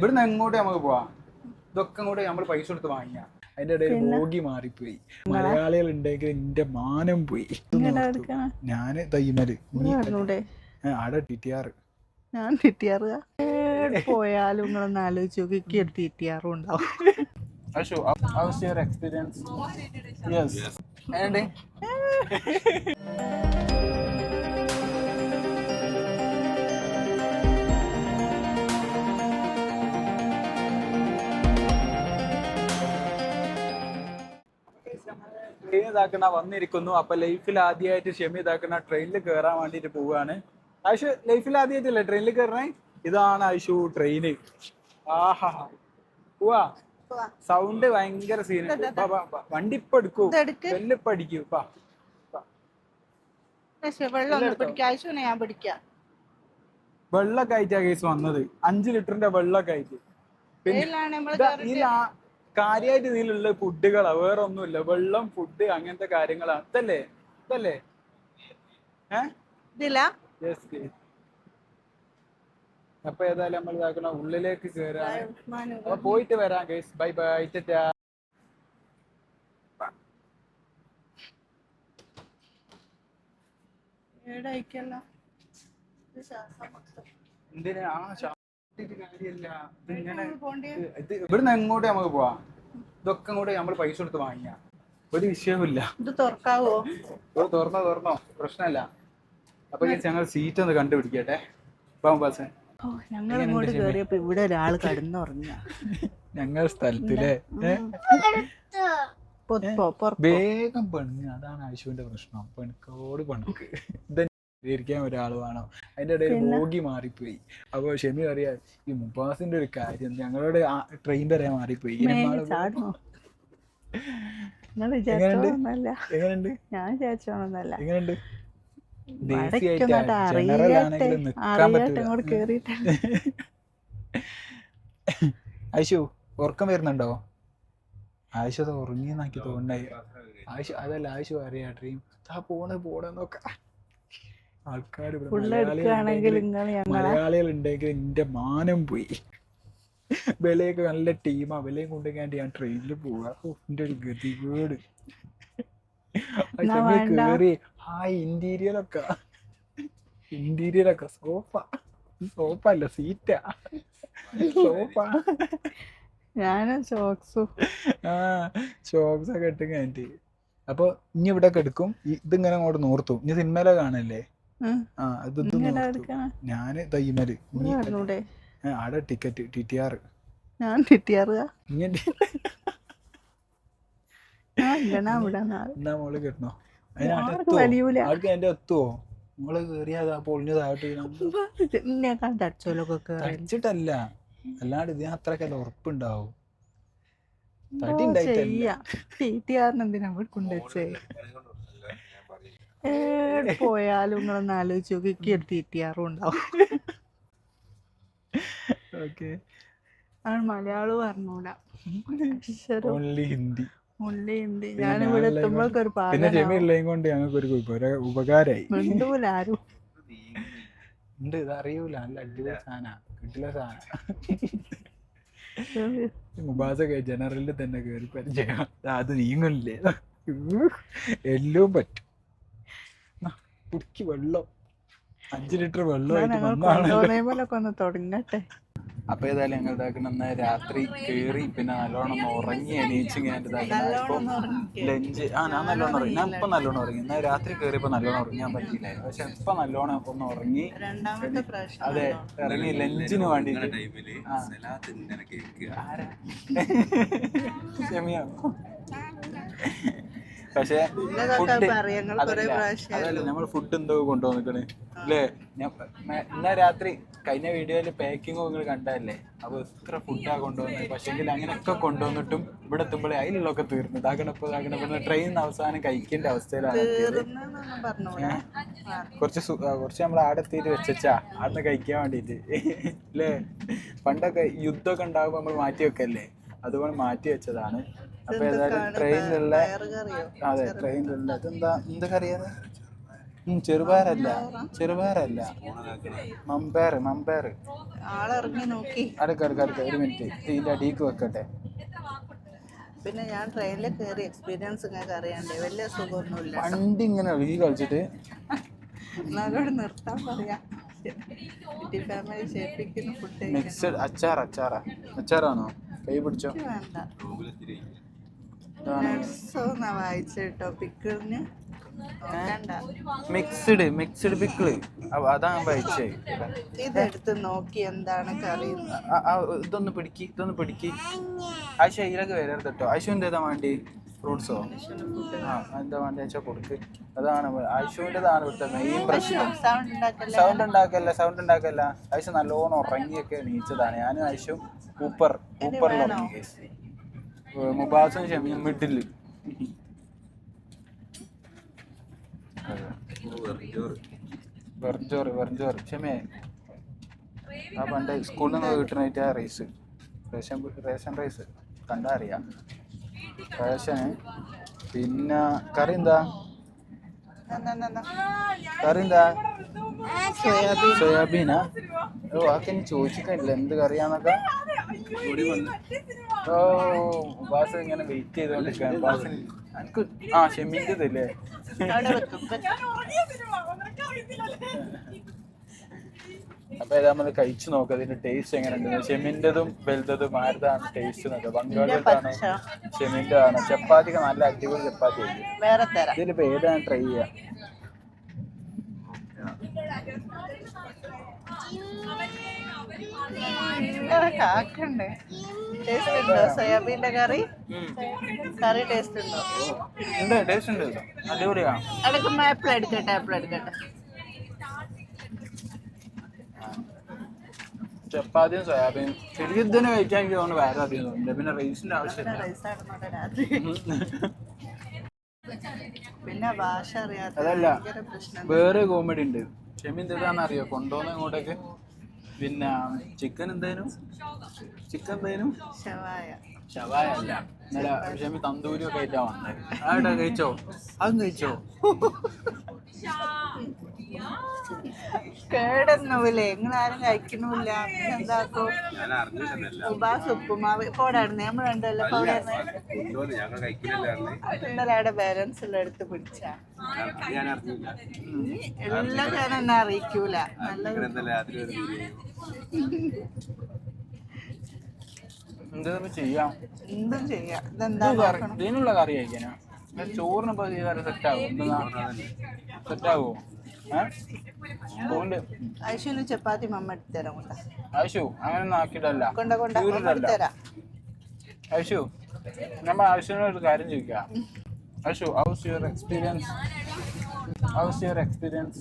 ഇവിടുന്ന് എങ്ങോട്ട് നമുക്ക് പോവാം? ഇതൊക്കെ കൂടെ നമ്മൾ പൈസ കൊടുത്ത് വാങ്ങിയ. അതിന്റെ ഇടയിൽ ബോഗി മാറിപ്പോയി. മലയാളികൾ ഉണ്ടെങ്കിൽ എന്റെ മാനം പോയി. ഞാൻ തയ്യമൽ ആടെ ടി ടി ഞാൻ ടിറ്റിയാറ് പോയാലും നിങ്ങളൊന്ന് ആലോചിച്ച് നോക്കി. എനിക്ക് ഒരു തിറ്റിയാറും ഉണ്ടാവും. എക്സ്പീരിയൻസ് ട്രെയിൻ ഇതാക്കണ വന്നിരിക്കുന്നു? അപ്പൊ ലൈഫിൽ ആദ്യമായിട്ട് ഷെമി ഇതാക്കണ ട്രെയിനിൽ കയറാൻ വേണ്ടിട്ട് പോവാണ്. ആയിഷു ലൈഫിൽ ആദ്യമായിട്ടല്ലേ ട്രെയിനിൽ കയറണേ ഇതാണ് ആയിഷു ട്രെയിന് ആഹാ. പോവാ സൗണ്ട് ഭയങ്കര സീന വണ്ടി ഇപ്പൊ എടുക്കൂ. വെല്ലിപ്പൊ അടിക്കൂ. പാ പാ. വെള്ളം കയറ്റാ പിടിക്കാം ആവശ്യം ഞാൻ പിടിക്കാം. വെള്ളമൊക്കെ ആയിട്ടാ കേസ് വന്നത്. അഞ്ചു ലിറ്ററിന്റെ വെള്ളൊക്കെ ആയിട്ട്. പിന്നെ ഈ കാര്യായിട്ട് ഇതിലുള്ള ഫുഡുകളാ വേറെ ഒന്നുമില്ല വെള്ളം ഫുഡ് അങ്ങനത്തെ കാര്യങ്ങളാ ഇതല്ലേ? ഇതല്ലേ? അപ്പൊ ഏതായാലും നമ്മൾ ഇതാക്കണ ഉള്ളിലേക്ക് കേറാം അപ്പൊ പോയിട്ട് വരാം ഗൈസ് ബൈ ബൈ എന്തിനാ? ആ കാര്യല്ല ഇത് ഇവിടുന്ന് എങ്ങോട്ട് നമുക്ക് പോവാം? ഇതൊക്കെ കൂടെ നമ്മൾ പൈസ കൊടുത്ത് വാങ്ങിയ. ഒരു വിഷയവുമില്ല. ഇത് തുറക്കാവോ? ഓ തുറന്നോ തുറന്നോ. പ്രശ്നമല്ല അപ്പൊ guys, ഞങ്ങൾ സീറ്റ് ഒന്ന് കണ്ടുപിടിക്കട്ടെ. ഞങ്ങൾ ഇങ്ങോട്ട് കേറിയപ്പോ ഇവിടെ ഒരാൾ കടന്നുറങ്ങ ഞങ്ങൾ സ്ഥലത്തിലെ വേഗം പണിഞ്ഞു. അതാണ് ആശുവിന്റെ പ്രശ്നം. പെണുക്കോട് പെണുക്ക്. ഇരിക്കാൻ ഒരാൾ വേണം. അതിന്റെ ഇടയിൽ ബോഗി മാറിപ്പോയി. അപ്പൊ ഷെമി പറയാ ഈ മുബാസിന്റെ ഒരു കാര്യം ഞങ്ങളുടെ ട്രെയിൻ വരെ മാറിപ്പോയി. എങ്ങനെയുണ്ട്? ആയിഷു ഉറക്കം വരുന്നുണ്ടോ? ആയിഷ അത് ഉറങ്ങിയെന്നാക്കി തോന്നണേ ആയിഷ അതല്ല ആയിശു അറിയാ ഡ്രീം താ പോണ പോണെന്നൊക്കെ നോക്ക ആൾക്കാർ മലയാളികൾ ഉണ്ടെങ്കിൽ എന്റെ മാനം പോയി. വിലയൊക്കെ നല്ല ടീമാ വിലയും കൊണ്ടുപോയി ഞാൻ ട്രെയിനിൽ പോവാ. എന്റെ ഒരു ഗതികേട്. കയറി ആ വേണ്ട. കേറി. ഹായ് ഇന്റീരിയലൊക്കെ ഇന്റീരിയലൊക്കെ സോഫ. സോഫ അല്ല സീറ്റാ സോഫ. ഞാനും ഷോക്സും ആ ഷോക്സ് ഒക്കെ ഇട്ട് കഴിഞ്ഞിട്ട്. അപ്പൊ ഇനി ഇവിടെ എടുക്കും. ഇതിങ്ങനെ അങ്ങോട്ട് നോർത്തു. ഇനി സിനിമയിലെ കാണല്ലേ? ഞാൻ തയ്യമൽ ആടെ ടിക്കറ്റ് ടി ടി ആർ. ഞാൻ ഇല്ലണ ഇവിടെ നാളെ എന്നാ മോൾ കിട്ടണോ? എന്റെ എത്തുവോ കേറിയതാ തടിച്ചിട്ടല്ല. അല്ലാണ്ട് ഇതിന് അത്രക്കല്ല ഉറപ്പുണ്ടാവും. തടി ഉണ്ടായിട്ടല്ല. തീറ്റിയാറിന് എന്തിനാ കൊണ്ടുവച്ചേ പോയാലും നിങ്ങളൊന്ന് ആലോചിച്ച് നോക്കി എനിക്ക് ഒരു തീറ്റിയാറും ഉണ്ടാവും. ഓക്കെ. ആണ് മലയാളം അറിഞ്ഞൂല ഓൺലി ഹിന്ദി. ഓൺലി ഹിന്ദി. ഞാൻ ഇവിടെ എത്തുമ്പോഴൊക്കെ ഒരു പിന്നെ ജെമി ഷെമി ഉള്ളതും കൊണ്ട് ഞങ്ങൾക്ക് ഒരു ഉപകാരമായി മിണ്ടൂല ആരും ഉണ്ട് ഇത് അറിയൂല. നല്ല അടിപൊളി സാധന. കിട്ടില്ല സാധന. മുബാസൊക്കെ ജനറലിൽ തന്നെ കയറി പരിചയം. അത് നീങ്ങില്ലേ എല്ലാം പറ്റും. കുടിക്ക് വെള്ളം. അഞ്ച് ലിറ്റർ വെള്ളമായിട്ട് ഒന്ന് തുടങ്ങട്ടെ. അപ്പൊ ഏതായാലും ഞങ്ങൾ ഇതാക്കണം. എന്നാ രാത്രി കേറി പിന്നെ നല്ലോണം ഉറങ്ങി എണീച്ച് ഞാൻ ഇതാക്കണം. ഇപ്പൊ ലഞ്ച് ആ ഞാൻ നല്ലോണം ഉറങ്ങി. ഞാൻ ഇപ്പൊ നല്ലോണം ഉറങ്ങി. എന്നാൽ രാത്രി കയറിയപ്പോ നല്ലോണം ഉറങ്ങാൻ പറ്റിയില്ലായിരുന്നു പക്ഷെ ഇപ്പൊ നല്ലോണം ഒന്ന് ഉറങ്ങി അതെ ഇറങ്ങി ലഞ്ചിന് വേണ്ടി ക്ഷമിയോ? പക്ഷെ നമ്മൾ ഫുഡ് എന്തോ കൊണ്ടുവന്നിക്കണ്. അല്ലേ ഇന്നാ രാത്രി കഴിഞ്ഞ വീഡിയോയിൽ പാക്കിങ്ങും നിങ്ങൾ കണ്ടല്ലേ അപ്പൊ എത്ര ഫുഡാ കൊണ്ടുവന്നത്. പക്ഷെങ്കിൽ അങ്ങനെയൊക്കെ കൊണ്ടുവന്നിട്ടും ഇവിടെ എത്തുമ്പോഴേ അതിലുള്ളൊക്കെ തീർന്നു. ഇതാകണപ്പോ ഇതാകണപ്പോ ട്രെയിൻ അവസാനം കഴിക്കേണ്ട അവസ്ഥയിലാണ് കുറച്ച് കുറച്ച് നമ്മൾ ആടെ എത്തിയിട്ട് വെച്ചാ ആടെ കഴിക്കാൻ വേണ്ടിട്ട്. അല്ലേ പണ്ടൊക്കെ യുദ്ധമൊക്കെ ഉണ്ടാകുമ്പോ നമ്മൾ മാറ്റി വെക്കല്ലേ? അതുപോലെ മാറ്റി വെച്ചതാണ്. അപ്പൊ ഏതായാലും ട്രെയിനിലുള്ള അതെ ട്രെയിനിലുള്ള ഇതെന്താ എന്ത് കറിയാണ്? ചെറുപയറല്ല. ചെറുപയറല്ല. മമ്പയർ മമ്പയർ. അടുക്ക അടുക്ക അടുക്ക. ഒരു മിനിറ്റ്. ഇതിന്റെ അടിക്ക് വെക്കട്ടെ. പിന്നെ ഞാൻ ട്രെയിനിൽ കയറി എക്സ്പീരിയൻസ് നിങ്ങൾക്ക് അറിയണ്ടേ വലിയ സുഖമൊന്നുമില്ല. വണ്ടി ഇങ്ങനെ ഒഴുകി കളിച്ചിട്ട്. എന്നാലോട് നിർത്താൻ പറയാം. മിക്സഡ് അച്ചാർ അച്ചാറാ അച്ചാറാണോ? കൈ പിടിച്ചോ. വേണ്ട. ഇതാണ് നട്സോ വായിച്ച വായിച്ചിട്ടോ പിക്കിളിന് മിക്സ്ഡ് മിക്സ്ഡ് പിക്കിൾ അതാണ് വായിച്ചേ. ഇതെടുത്ത് നോക്കി എന്താണ് കറി എന്ന്. ഇതൊന്ന് പിടിക്ക് ഇതൊന്ന് പിടിക്ക്. ആയിഷ ഇതിലൊക്കെ വരരുത് കേട്ടോ ആയിഷുവിന്റെ ഏതാ വേണ്ടി? ഫ്രൂട്ട്സോ ആ എന്താ വേണ്ടി? വെച്ചാൽ കൊടുക്ക്. അതാണ് ആയിഷുവിന്റെതാണ് ഇവിടുത്തെ മെയിൻ പ്രശ്നം. സൗണ്ട് ഉണ്ടാക്കല്ലേ സൗണ്ട് ഉണ്ടാക്കല്ല. ആയിഷ നല്ലോണം ഉറങ്ങിയൊക്കെ നീച്ചതാണ് ഞാനും ആയിഷും ഊപ്പർ ഊപ്പറിൽ ഉറങ്ങി മുബാസും ഷമിയും മിഡിൽ വെർജോറി വെർജോറി. ക്ഷമേ ആ പണ്ട് സ്കൂളിൽ നിന്ന് കിട്ടുന്ന ആ റൈസ് റേഷൻ റേഷൻ റൈസ് കണ്ടാ അറിയാം. റേഷന് പിന്നെ കറി എന്താ. കറി എന്താ? സോയാബീൻ. സോയാബീനാ? ഓ ആക്കെ ചോദിച്ചിട്ടില്ല എന്ത് കറിയാന്നൊക്കെ? ഇങ്ങനെ വെയിറ്റ് ചെയ്തോണ്ടിരിക്കാൻ ബാസിന് എനിക്ക് ആ അപ്പൊ ഇത് നമ്മൾ കഴിച്ചു നോക്കുക ഇതിന്റെ ടേസ്റ്റ് എങ്ങനെയുണ്ട്? ഷെമിന്റെതും വലുതതും ആരുതാണ് ടേസ്റ്റ് നോക്കുക ബംഗാളിലാണ് പച്ച. ആണ്. ചപ്പാത്തിക്ക് നല്ല അടിപൊളി ചപ്പാത്തി ആയിരിക്കും വേറെ തരാം. ഇതിലിപ്പോ ഏതാണ് ട്രൈ ചെയ്യാ കാക്കണ്ടേ ടേസ്റ്റ് ഉണ്ടോ? സോയാബീന്റെ കറി? കറി ടേസ്റ്റ് ഉണ്ടോ? ഉണ്ട് ടേസ്റ്റ് ഉണ്ട് അടിപൊളിയാ. എടുക്കുമ്പോ ആപ്പിൾ എടുക്കട്ടെ ആപ്പിൾ എടുക്കട്ടെ. ചപ്പാത്തിയും സോയാബീൻ. ശരിക്കും ഇതിന് കഴിക്കാൻ എനിക്ക് തോന്നുന്നു വേറെ അധികം തോന്നുന്നില്ല പിന്നെ റൈസിന്റെ ആവശ്യമില്ല. പിന്നെ ഭാഷ അറിയാത്ത അതല്ല. വേറെ കോമഡി ഉണ്ട്. ഷെമി അറിയോ കൊണ്ടുപോകുന്ന ഇങ്ങോട്ടേക്ക്. പിന്നെ ചിക്കൻ എന്തേനും? ചിക്കൻ എന്തേനും? ഷവായ ഷവായ അല്ല. ഇന്നലെ ഷെമി തന്തൂരി ഒക്കെ ആയിട്ടാ വന്നത് ആയിട്ടാ കഴിച്ചോ? അതും കഴിച്ചോ? കേടൊന്നുമില്ലേ? നിങ്ങളാരും കഴിക്കണമില്ല എന്താക്കും ഉപാസ് ഉപ്പുമാവ്. പോടായിരുന്നു നമ്മൾ രണ്ടല്ലോ ഇന്നലെ ബാലൻസ് ഉള്ള എടുത്ത് പിടിച്ച. എല്ലാം ഞാൻ എന്നെ അറിയിക്കൂല. നല്ല എന്താ ചെയ്യാം? എന്തും ചെയ്യാം. ഇതെന്താ ഇതിനുള്ള കറി കഴിക്കാനാ? ഞാൻ ചോറിന് ഇപ്പൊ ഈ കറി സെറ്റ് ആകും സെറ്റ് ആകുമോ ഐശുവിന് ചപ്പാത്തി മമ്മ എടുത്തുതരാം കൊണ്ട അങ്ങനെ ആക്കിയിട്ടല്ല കൊണ്ട കൊണ്ട എടുത്തുതരാം ആശു നമ്മൾ ഒരു കാര്യം ചോദിക്കാം. Ashu how's your experience how's your experience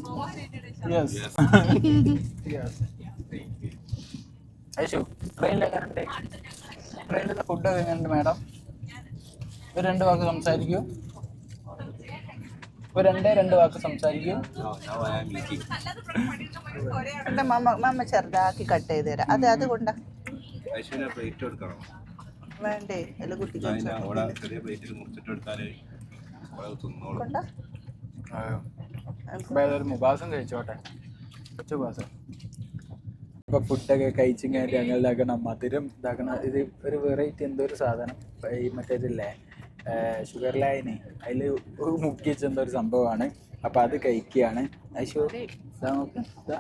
yes yes Ashu ട്രെയിനിലൊക്കെ ട്രെയിനിലെ ഫുഡൊക്കെ എങ്ങനെയുണ്ട് മാഡം ഒരു രണ്ട് വാക്ക് സംസാരിക്കൂ. ഒരു രണ്ടേ രണ്ട് വാക്ക് സംസാരിക്കും. മമ്മ മമ്മ ചെറുതാക്കി കട്ട് ചെയ്ത് തരാം. അത് അതുകൊണ്ടാ വേണ്ടേ? അല്ല കുട്ടി അതിന് അവിടെ ചെറിയ എടുത്താലേ അവിടെ തിന്നോളൂ. കൊണ്ട? അപ്പൊ മുബാസം കഴിച്ചോട്ടെ. ഇപ്പൊ ഫുഡൊക്കെ കഴിച്ചും കഴിഞ്ഞിട്ട് ഞങ്ങളിതാക്കണം മധുരം ഇതാക്കണം. ഇത് ഒരു വെറൈറ്റി എന്തോ ഒരു സാധനം. ഈ മറ്റേതില്ലേ? ഷുഗർ ലൈന് അതിൽ മുക്കി വെച്ചെന്ന ഒരു സംഭവമാണ്. അപ്പൊ അത് കഴിക്കുകയാണ്. അശോ ഇതാ നോക്ക് ഇതാ.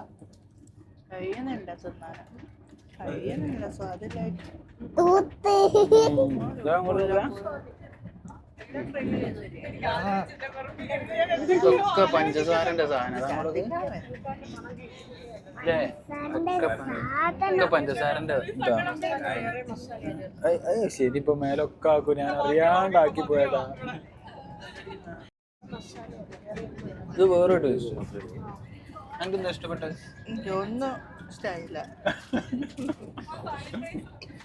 കഴിയുന്നുണ്ട തിന്നാൻ കഴിയുന്നില്ല സ്വാദിലായിട്ട് ഇതാ അങ്ങോട്ട് ഇതാ. ഇതൊക്കെ പഞ്ചസാരന്റെ സാധനം. പഞ്ചസാരന്റെ ഇതാണ് അയ് അയ് ശരി ഇപ്പൊ മേലൊക്കെ ആക്കും. ഞാൻ അറിയാണ്ടാക്കി പോയതാ. ഇത് വേറെ ടേസ്റ്റ് ഇഷ്ടപ്പെട്ടത്? എനിക്കൊന്നും ഇഷ്ടമായില്ല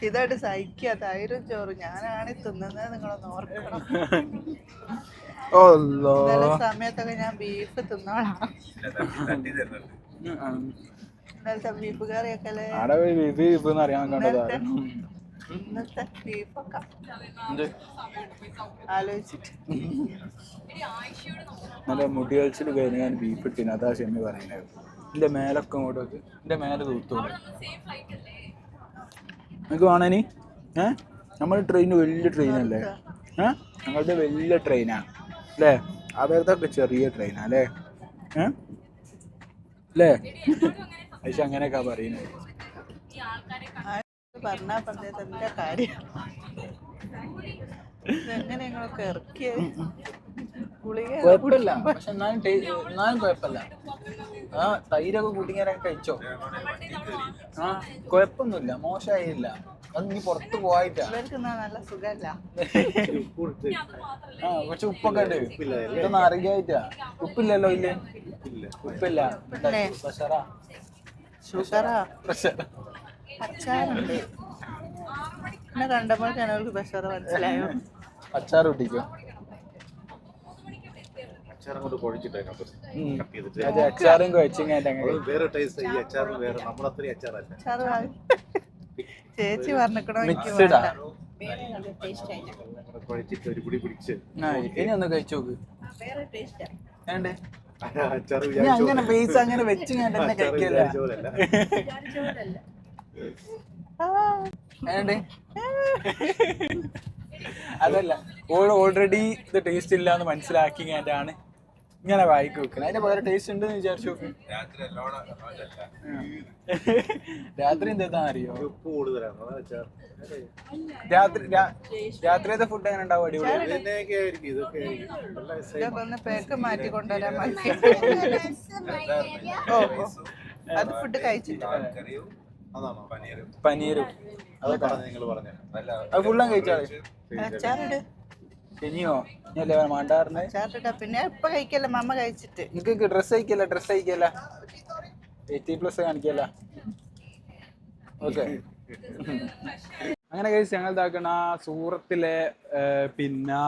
ഇതായിട്ട് സഹിക്കുക തൈരും ചോറ്. ഞാനാണ് തിന്നുന്നത് നിങ്ങളൊന്ന് ഓർക്കണം. സമയത്തൊക്കെ ഞാൻ ബീഫ് തിന്നോളാം. ബീഫ് കറിയൊക്കെ ആടെ അറിയാൻ കണ്ടതാ ഇന്നത്തെ ബീഫൊക്കെ. എന്ത്? ആലോചിച്ചിട്ട്. നല്ല മുടി കളിച്ചിട്ട് കഴിഞ്ഞ് ഞാൻ ബീഫ് ഇട്ടിന് അതാ ഷെമി പറയുന്നത് എന്റെ മേലൊക്കെ അങ്ങോട്ട് വെക്ക്. എന്റെ മേലെ തൂത്തു നിങ്ങൾക്ക് വേണനി ഏ? നമ്മുടെ ട്രെയിൻ വലിയ ട്രെയിനല്ലേ ഏ? ഞങ്ങളുടെ വലിയ ട്രെയിനാണ് അല്ലേ? ഒക്കെ ചെറിയ ട്രെയിനാ അല്ലേ? ഏ? അല്ലേ പക്ഷെ അങ്ങനെയൊക്കെ പറയുന്നത് കാര്യം. ഇറക്കിയത് ഗുളിക കുഴപ്പമില്ല. പക്ഷെ എന്നാലും എന്നാലും കുഴപ്പമില്ല. ആ തൈരൊക്കെ കൂട്ടിങ്ങനെ കഴിച്ചോ? ആ കുഴപ്പമൊന്നുമില്ല. മോശമായില്ല. അത് നീ പുറത്ത് പോയിട്ടാ നല്ല സുഖല്ല. ആ കുറച്ച് ഉപ്പൊക്കെ ഉണ്ട്. ഇതൊന്നും അറിയായിട്ടാ. ഉപ്പില്ലല്ലോ ഇല്ലേ? ഉപ്പില്ല? പ്രഷറാ. ഷുഗറാ പ്രഷർ അച്ചാറുണ്ട്. എന്നെ കണ്ടപ്പോൾ ഞങ്ങൾക്ക് പ്രഷർ മനസ്സിലായോ? അച്ചാർ അച്ചാറും കുഴച്ചിങ്ങായിട്ട് വേറെ ടേസ്റ്റ് ഈ അച്ചാറും വേറെ. നമ്മളത്രയും അച്ചാറല്ല. ചേച്ചി പറഞ്ഞിക്കണോ എനിക്ക് മിക്സ്ഡാ അങ്ങനെ കുഴച്ചിട്ട് ഒരു പിടി പിടിച്ച് ഇനി ഒന്ന് കഴിച്ചു നോക്ക്. വേറെ ടേസ്റ്റാ ഏണ്ടേ അച്ചാർ ഇനി അങ്ങനെ പൈസ അങ്ങനെ വെച്ച് ഞാൻ തന്നെ അച്ചാർ കഴിക്കല്ല. വിചാരിച്ച പോലല്ല ഏണ്ടേ അതല്ല ഓൾ ഓൾറെഡി ഇത് ടേസ്റ്റ് ഇല്ല എന്ന് മനസ്സിലാക്കി ഞാനാണ് ഇങ്ങനെ വായിക്ക് വെക്കുന്നത് അതിന്റെ വേറെ ടേസ്റ്റ് ഉണ്ടെന്ന് വിചാരിച്ചു. രാത്രി എന്താ അറിയോ? രാത്രി രാത്രിയത്തെ ഫുഡ് എങ്ങനെ ഉണ്ടാവും അടിപൊളി? പേക്ക് മാറ്റി കൊണ്ടുവരാൻ. അത് ഫുഡ് കഴിച്ചിട്ട്. അതാണോ? പനീരും അത് പറഞ്ഞു നിങ്ങൾ പറഞ്ഞു അത് ഫുള്ളും കഴിച്ചാൽ ഇനിയോ? ഇനിയല്ലേ മാണ്ടാറിന് അച്ചാറിട്ട പിന്നെ ഇപ്പൊ കഴിക്കല്ല മമ്മ കഴിച്ചിട്ട്. നിങ്ങക്ക് ഡ്രസ് അയക്കല്ല ഡ്രസ് അയക്കല്ല എയ്റ്റി പ്ലസ് കാണിക്കല്ല. ഓക്കെ അങ്ങനെ കഴിച്ച് ഞങ്ങൾ ഇതാക്കണ സൂറത്തിലെ പിന്നെ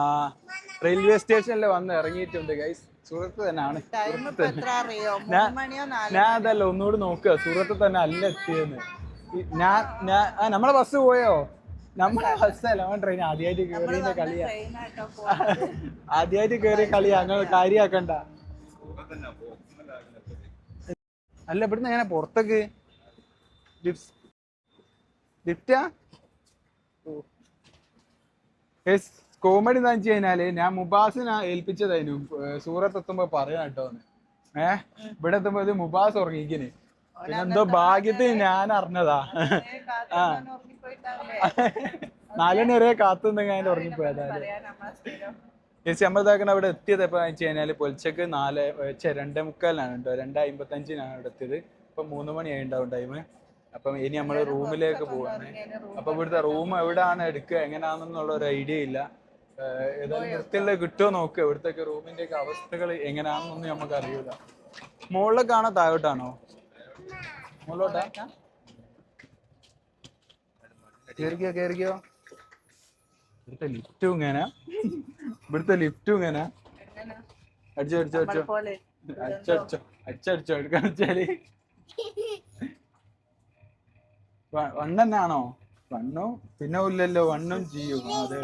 റെയിൽവേ സ്റ്റേഷനിൽ വന്ന് ഇറങ്ങിയിട്ടുണ്ട് ഗൈസ് സൂറത്ത് തന്നെയാണ് മണിയോ നാല് ഞാൻ അതല്ല ഒന്നുകൂടി നോക്കുക. സൂറത്ത് തന്നെ അല്ല എത്തിയെന്ന്. ഞാൻ ഞാൻ നമ്മളെ ബസ് പോയോ? നമ്മളെ ബസ്സല്ല നമ്മൾ ട്രെയിൻ ആദ്യമായിട്ട് കയറിയ കളിയാ. ആദ്യമായിട്ട് കയറിയ കളിയാ. അങ്ങനെ കാര്യാക്കണ്ട. അല്ല ഇവിടുന്ന് എങ്ങനെ പുറത്തേക്ക്? ലിഫ്റ്റാ കോമഡി എന്താ വെച്ച് കഴിഞ്ഞാൽ ഞാൻ മുബാസിനെ ഏൽപ്പിച്ചതായിരുന്നു. സൂറത്ത് എത്തുമ്പോ പറയാൻ കേട്ടോന്ന് ഏഹ് ഇവിടെ എത്തുമ്പോ ഇത് മുബാസ് ഉറങ്ങിക്കിന് പിന്നെ എന്തോ ഭാഗ്യത്തിന് ഞാൻ അറിഞ്ഞതാ. ആ. നാലുമണി വരെ കാത്തുനിന്നെങ്കിൽ അതിന്റെ ഉറങ്ങിപ്പോയതാ ചേച്ചി നമ്മളിതാക്കണ അവിടെ എത്തിയത് എപ്പോ വെച്ച് കഴിഞ്ഞാൽ പൊലിച്ചക്ക് നാല് രണ്ട് മുക്കാലിനാണ് കേട്ടോ. രണ്ട് അമ്പത്തഞ്ചിനാണ് അവിടെ എത്തിയത്. ഇപ്പൊ മൂന്ന് മണിയായി ഉണ്ടാവും ടൈം അപ്പം ഇനി നമ്മൾ റൂമിലേക്ക് പോവാണ്. അപ്പൊ ഇവിടുത്തെ റൂം എവിടെയാണ് എടുക്കുക? എങ്ങനെയാണെന്നുള്ള ഒരു ഐഡിയ ഇല്ല. ഏതായാലും വൃത്തിയുള്ള കിട്ടുമോ നോക്കുക ഇവിടുത്തെ റൂമിന്റെ ഒക്കെ അവസ്ഥകൾ എങ്ങനെയാണെന്നൊന്നും നമുക്ക് അറിയില്ല മുകളിലേക്കാണോ താഴോട്ടാണോ? മുകളിലോട്ടാ. കേറിക്കോ കേറിക്കോ. ഇവിടുത്തെ ലിഫ്റ്റും ഇങ്ങനെ. ഇവിടുത്തെ ലിഫ്റ്റും ഇങ്ങനെ. അടിച്ചോ അടിച്ചോ അടിച്ചോ. അച്ചോ അടിച്ചോ അടിച്ചോ. അടിച്ചടിച്ചോ വെച്ചാൽ വൺ തന്നെയാണോ വണ്ണും പിന്നെ ഇല്ലല്ലോ വണ്ണും ചെയ്യും അതെ.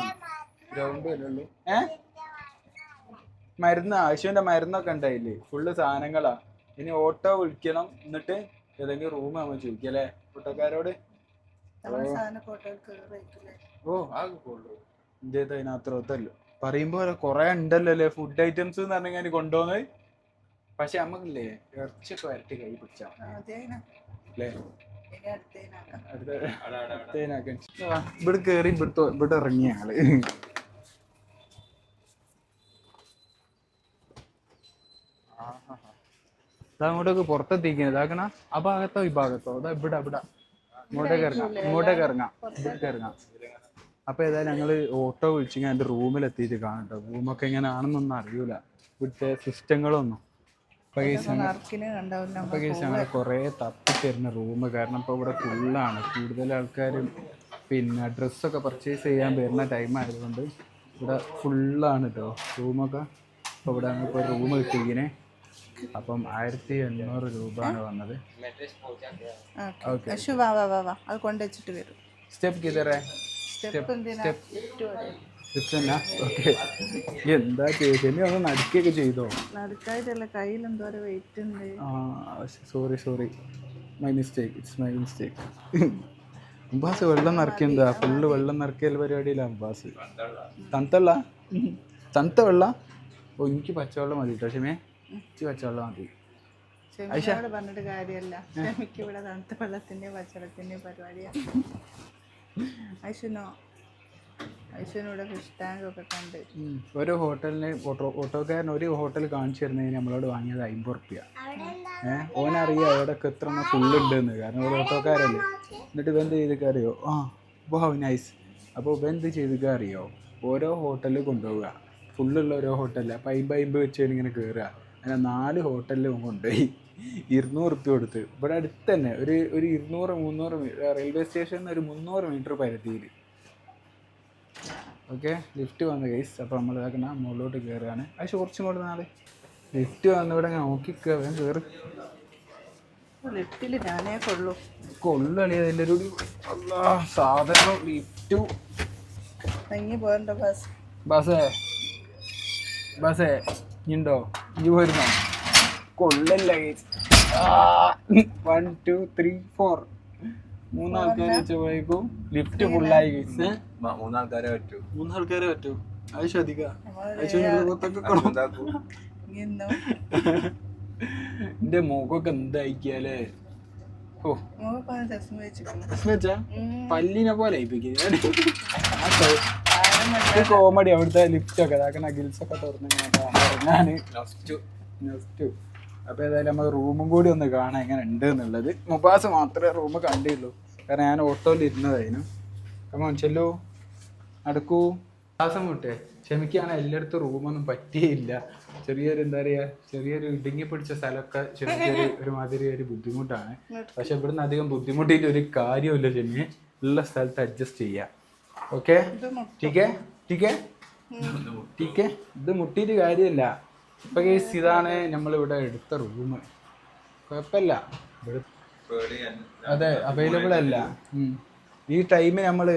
ഗ്രൗണ്ട് അല്ലല്ലോ ഏ? മരുന്ന് ആശുവിന്റെ മരുന്നൊക്കെ ഉണ്ടായില്ലേ? ഫുള്ള് സാധനങ്ങളാ. ഇനി ഓട്ടോ വിളിക്കണം. എന്നിട്ട് ഏതെങ്കിലും റൂം നമ്മൾ ചോദിക്കാം അല്ലേ? ഓട്ടോക്കാരോട് നമ്മളെ സാധനം ഫോട്ടോക്ക് ഓ ആകെ കൊള്ളു ഒത്തല്ലോ പറയുമ്പോ കൊറേ ഉണ്ടല്ലോ അല്ലേ? ഫുഡ് ഐറ്റംസ് എന്ന് പറഞ്ഞാൽ കൊണ്ടുപോകുന്നത്? പക്ഷെ നമ്മക്കില്ലേ ഇറച്ചിയൊക്കെ വരട്ടി കൈ പിടിച്ചാ ഇവിടെ കേറി ഇവിടുത്തെ ഇവിടെ ഇറങ്ങിയ ആൾ. ഇതാ അങ്ങോട്ടേക്ക് പുറത്തെത്തിക്കുന്നത്. ഇതാക്കണ ആ ഭാഗത്തോ ഈ ഭാഗത്തോ? അതാ ഇവിടെ ഇവിടെ ഇങ്ങോട്ടേക്ക് ഇറങ്ങാം ഇങ്ങോട്ടേക്ക് ഇറങ്ങാം ഇവിടേക്ക് ഇറങ്ങാം. അപ്പൊ ഏതായാലും ഞങ്ങൾ ഓട്ടോ വിളിച്ച് ഇങ്ങനെ എന്റെ റൂമിൽ എത്തിയിട്ട് കാണട്ടോ റൂമൊക്കെ എങ്ങനെ ആണെന്നൊന്നും അറിയൂല. ഇവിടുത്തെ സിസ്റ്റങ്ങളൊന്നും. അപ്പൊ കണ്ടാവില്ല. അപ്പൊ കേസ് ഞങ്ങൾ കുറേ തപ്പിത്തരുന്ന റൂം കാരണം ഇപ്പൊ ഇവിടെ ഫുള്ളാണ് കൂടുതൽ ആൾക്കാരും പിന്നെ ഡ്രസ്സൊക്കെ പർച്ചേസ് ചെയ്യാൻ വരുന്ന ടൈം ആയതുകൊണ്ട് ഇവിടെ ഫുള്ളാണ് കേട്ടോ റൂമൊക്കെ അപ്പോൾ ഇവിടെ ഇപ്പൊ റൂം കിട്ടിയിങ്ങനെ അപ്പം ആയിരത്തി എണ്ണൂറ് രൂപയാണ് വന്നത്. അശു വാ വാ വാ വാ. അത് കൊണ്ടുവച്ചിട്ട് വരും. സ്റ്റെപ്പ് കിതറേ സ്റ്റെപ്പ് എന്തിനാ? സ്റ്റെപ്പ് തന്നെ ഓക്കെ എന്താ ചേച്ചി? ഒന്ന് നടുക്കുകയൊക്കെ ചെയ്തോ? നടുക്കായിട്ടല്ല കയ്യിൽ എന്തോ ഒരു വെയിറ്റ് ഉണ്ട്. ആ sorry sorry my mistake it's my mistake Abbas വെള്ളം നിറയ്ക്കുന്നതാ ഫുള്ള് വെള്ളം നിറക്കിയ പരിപാടിയിലാണ് അബ്ബാസ് തണുത്തള്ള? തണുത്ത വെള്ള? ഓ എനിക്ക് പച്ചവെള്ളം മതി കേട്ടോ ക്ഷമേ എനിക്ക് പച്ചവെള്ളം മതി. ക്ഷമിച്ചോട് പറഞ്ഞിട്ട് കാര്യമല്ല. ക്ഷമിക്ക് ഇവിടെ തണുത്ത വെള്ളത്തിന്റെ പച്ചവെള്ളത്തിന്റെ പരിപാടിയാണ് ഐശുനോ ഐശുനൂടെ ഫിഷ് ടാങ്ക് ഒക്കെ കണ്ട്. ഒരു ഹോട്ടലിന് ഓട്ടോ ഓട്ടോക്കാരൻ ഒരു ഹോട്ടൽ കാണിച്ചു തരുന്നതിന് നമ്മളോട് വാങ്ങിയത് അമ്പത് റുപ്യ. ഏഹ് ഓനറിയാം അവിടെയൊക്കെ എത്ര എണ്ണം ഫുള്ള് ഉണ്ടെന്ന് കാരണം ഒരു ഓട്ടോക്കാരല്ലേ. എന്നിട്ട് ഇവൻ എന്ത് ചെയ്തൊക്കെ അറിയോ ആ വാ നൈസ് അപ്പോൾ ഇവൻ എന്ത് ചെയ്തൊക്കെ അറിയോ ഓരോ ഹോട്ടലിൽ കൊണ്ടുപോവുക. ഫുള്ളുള്ള ഓരോ ഹോട്ടലിൽ അപ്പം അയിമ്പ് അയിമ്പ് വെച്ച് ഇങ്ങനെ കയറുക അങ്ങനെ നാല് ഹോട്ടലിൽ കൊണ്ടുപോയി. ഇരുന്നൂറ് റുപ്യ കൊടുത്ത്. ഇവിടെ അടുത്ത് തന്നെ ഒരു ഒരു ഇരുന്നൂറ് മുന്നൂറ് റെയിൽവേ സ്റ്റേഷനിൽ ഒരു മുന്നൂറ് മീറ്റർ പരിധിയിൽ ഓക്കെ ലിഫ്റ്റ് വന്നു കേസ് അപ്പോൾ നമ്മൾ ഇതാക്കണ മുകളിലോട്ട് കയറുകയാണ് അത് കുറച്ചും കൂടെ നാളെ ലിഫ്റ്റ് വന്ന് ഇവിടെ നോക്കി കയറാൻ കയറി ലിഫ്റ്റിൽ ഞാനേ കൊള്ളു. എല്ലാവരും കൂടി അല്ലാ സാധനം ലിഫ്റ്റ് തങ്ങി പോകണ്ട ബസ്. ബസ്സേ? ബസ്സേ? ഉണ്ടോ ഇനി പോയിരുന്നോ കൊള്ളല്ല വൺ ടു ത്രീ ഫോർ മൂന്നാൾക്കാരെ വെച്ചപ്പോഴേക്കും ലിഫ്റ്റ് ഫുള്ളായി ഗൈസ് മൂന്നാൾക്കാരെ പറ്റൂ. മൂന്നാൾക്കാരെ പറ്റൂ. അത് ശ്രദ്ധിക്കാം. എന്റെ മുഖമൊക്കെ എന്തായിക്കാലേ ഓ. പല്ലിനെ പോലെ കോമഡി അവിടുത്തെ ലിഫ്റ്റ് ഒക്കെ. അതാക്കണ ഗിൽസ് ഒക്കെ തുറന്നിങ്ങനെ നെക്സ്റ്റ് നെക്സ്റ്റ് അപ്പൊ ഏതായാലും നമ്മൾ റൂമും കൂടി ഒന്ന് കാണാൻ എങ്ങനെ ഉണ്ട് എന്നുള്ളത് മുബാസ് മാത്രമേ റൂം കണ്ടിയുള്ളൂ കാരണം ഞാൻ ഓട്ടോയിൽ ഇരുന്നതായിരുന്നു. അപ്പൊ ചെല്ലു നടക്കൂ. ശ്വാസം കൂട്ടെ ക്ഷമിക്കാണ് എല്ലായിടത്തും റൂമൊന്നും പറ്റിയില്ല. ചെറിയൊരു എന്താ പറയാ ചെറിയൊരു ഇടുങ്ങി പിടിച്ച സ്ഥലമൊക്കെ ചെറിയൊരു ഒരുമാതിരി ഒരു ബുദ്ധിമുട്ടാണ്. പക്ഷെ ഇവിടുന്ന് അധികം ബുദ്ധിമുട്ടിയിട്ട് ഒരു കാര്യമില്ല ചെമ്മി ഉള്ള സ്ഥലത്ത് അഡ്ജസ്റ്റ് ചെയ്യാം. ഓക്കെ ടീക്കേ? ടീക്കേ? ഇത് മുട്ടിയിട്ട് കാര്യമില്ല. ഇപ്പൊ കേസ് ഇതാണ് നമ്മളിവിടെ എടുത്ത റൂം കുഴപ്പമില്ല. അതെ അവൈലബിൾ അല്ല. ഈ ടൈമിൽ നമ്മൾ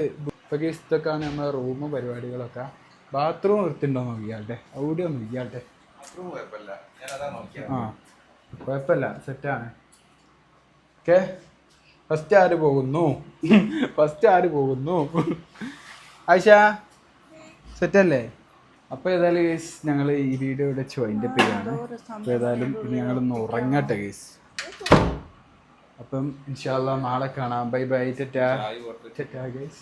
ഇപ്പൊ കേസ് ഇതൊക്കെയാണ് നമ്മളെ റൂമ് പരിപാടികളൊക്കെ. ബാത്റൂം വൃത്തിണ്ടോ നോക്കിയാട്ടെ അവിടെ ഒന്ന് നോക്കിയാട്ടെ ആ കുഴപ്പമില്ല. സെറ്റാണ് ഓക്കെ ഫസ്റ്റ് ആര് പോകുന്നു? ഫസ്റ്റ് ആര് പോകുന്നു? ആയിഷ? സെറ്റല്ലേ? അപ്പോൾ ഏതായാലും കേസ് ഞങ്ങൾ ഈ വീഡിയോ ഇവിടെ വൈൻഡ് അപ്പ് ചെയ്യാണ് അപ്പോൾ ഏതായാലും ഇനി ഞങ്ങളൊന്ന് ഉറങ്ങട്ടെ കേസ് അപ്പം ഇൻഷാല്ല നാളെ കാണാം. ബൈ ബൈ പുറത്ത് ടെറ്റാ കേസ്